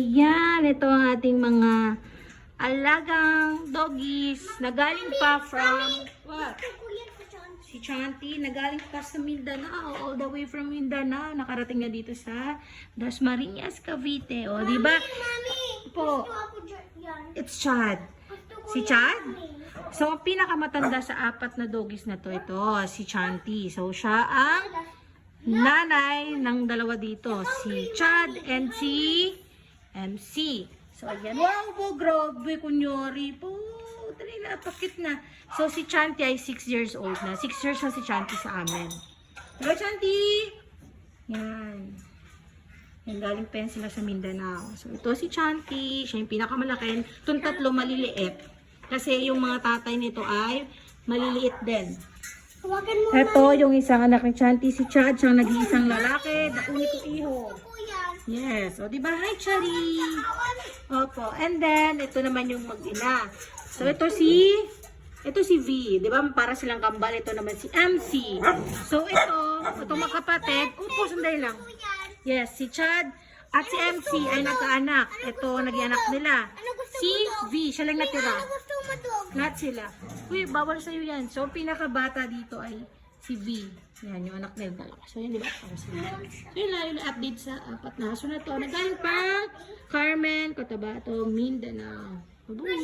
Yan, ito ang ating mga alagang doggies na galing pa from what? Si Chanti, nagaling pa sa Mindanao, all the way from Mindanao, nakarating na dito sa Dasmariñas, Cavite. O, di ba? Po, it's Chad. Si Chad? So, ang pinakamatanda sa apat na doggies na to, ito, si Chanti. So, siya ang nanay ng dalawa dito, si Chad and si MC. So, ayan. Wow po, grabe, kunyori po. Dali na, pakit na. So, si Chanti ay 6 years old na. 6 years na si Chanti sa amin. Hello, Chanti! Yan. Yan, galing pa sila sa Mindanao. So, ito si Chanti. Siya yung pinakamalaki. Itong tatlo maliliit. Kasi yung mga tatay nito ay maliliit din. Hawakan mo Ito yung isang anak ni Chanti, si Chad. Siyang nag-iisang lalaki. The only iho. ko yan. Yes. O, di ba? Hi, Chari! Opo. And then, ito naman yung mag-ina. So, ito si... Ito si V. Di ba? Para silang kambal. Ito naman si MC. So, ito, itong magkapatid. Upo, sandali lang. Yes, si Chad at si MC ay nagkaanak. Ito, nag-ianak nila. Si V, siya lang natira. Ano? Lahat sila. Uy, bawal sa'yo yan. So, pinakabata dito ay si V. Yan, yung anak dalawa. So, yun, di ba? So, yun lang yung update sa apat na aso na to. Nagaling pa Carmen, Cotabato, Mindanao. Mabuhay.